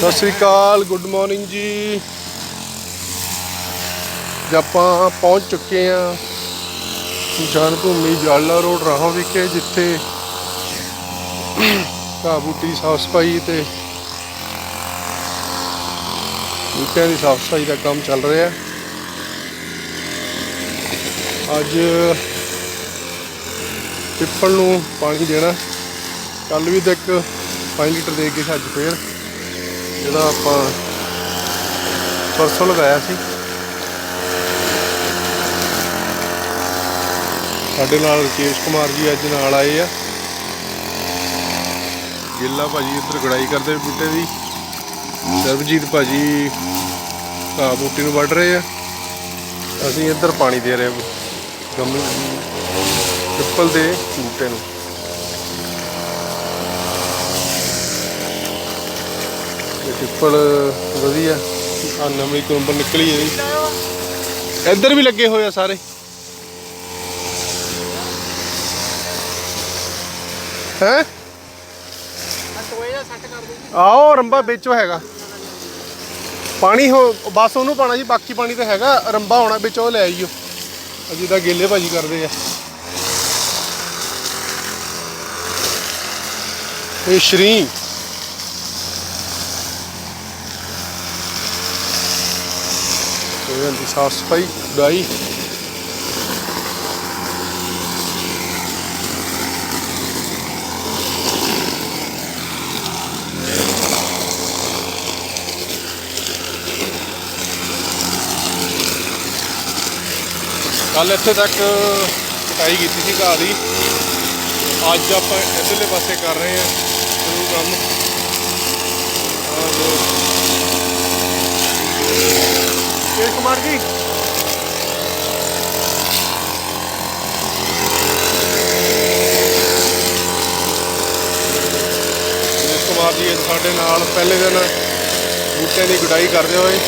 ਸਤਿ ਸ੍ਰੀ ਅਕਾਲ good morning ਜੀ। ਆਪਾਂ ਪਹੁੰਚ ਚੁੱਕੇ ਹਾਂ ਜਨ ਭੂਮੀ ਜਾਲਾ ਰੋਡ ਰਾਹੋਂ ਵਿਖੇ ਜਿੱਥੇ ਘਾਹ ਬੂਟੀ ਸਾਫ਼ ਸਫ਼ਾਈ ਤੇ ਬੂਟਿਆਂ ਦੀ ਸਾਫ਼ ਸਫ਼ਾਈ ਦਾ ਕੰਮ ਚੱਲ ਰਿਹਾ। ਅੱਜ ਪਿੱਪਲ ਨੂੰ ਪਾਣੀ ਦੇਣਾ। ਕੱਲ ਵੀ ਤਾਂ ਇੱਕ 5 ਲੀਟਰ ਦੇ ਕੇ ਸੀ, ਅੱਜ ਫੇਰ। ਜਿਹੜਾ ਆਪਾਂ ਪਰਸੋਂ ਲਗਾਇਆ ਸੀ। ਸਾਡੇ ਨਾਲ ਰਕੇਸ਼ ਕੁਮਾਰ ਜੀ ਅੱਜ ਨਾਲ ਆਏ ਆ। ਗਿੱਲਾ ਭਾਜੀ ਇੱਧਰ ਗੜਾਈ ਕਰਦੇ ਬੂਟੇ ਦੀ। ਸਰਬਜੀਤ ਭਾਜੀ ਘਾਹ ਬੂਟੀ ਨੂੰ ਵੱਢ ਰਹੇ ਆ। ਅਸੀਂ ਇੱਧਰ ਪਾਣੀ ਦੇ ਰਹੇ ਹਾਂ। ਗਮਲੇ ਪਿੱਪਲ ਦੇ ਬੂਟੇ ਨੂੰ। ਇਹ ਪਿੱਪਲ ਵਧੀਆ। ਆ ਨਵੀਂ ਕੁੰਬਲ ਨਿਕਲੀ ਹੈ ਜੀ। ਇੱਧਰ ਵੀ ਲੱਗੇ ਹੋਏ ਆ ਸਾਰੇ। ਹੈ? ਆਓ ਰੰਬਾ ਵਿੱਚੋਂ ਹੈਗਾ। ਪਾਣੀ ਹੋ, ਬਸ ਉਹਨੂੰ ਪਾਣਾ ਜੀ, ਬਾਕੀ ਪਾਣੀ ਤਾਂ ਹੈਗਾ। ਰੰਬਾ ਹੋਣਾ ਵਿੱਚ, ਉਹ ਲੈ ਆਈਓ। ਅਜੀ ਤਾਂ ਗੇਲੇ ਭਾਜੀ ਕਰਦੇ ਆ। ਇਹ ਸ਼੍ਰੀ। ਇਹਨਾਂ ਦੀ ਸਾਫ਼ ਸਫ਼ਾਈ ਉਡਾਈ ਕੱਲ ਇੱਥੇ ਤੱਕ ਕਟਾਈ ਕੀਤੀ ਸੀ ਘਾਹ ਦੀ। ਅੱਜ ਆਪਾਂ ਇਧਰਲੇ ਪਾਸੇ ਕਰ ਰਹੇ ਹਾਂ ਸ਼ੁਰੂ ਕੰਮ ਔਰ ਕੇ ਕੁਮਾਰ ਜੀ। ਕੇ ਕੁਮਾਰ ਜੀ ਸਾਡੇ ਨਾਲ ਪਹਿਲੇ ਦਿਨ ਬੂਟੇ ਦੀ ਗੁਡਾਈ ਕਰਦੇ ਹੋਏ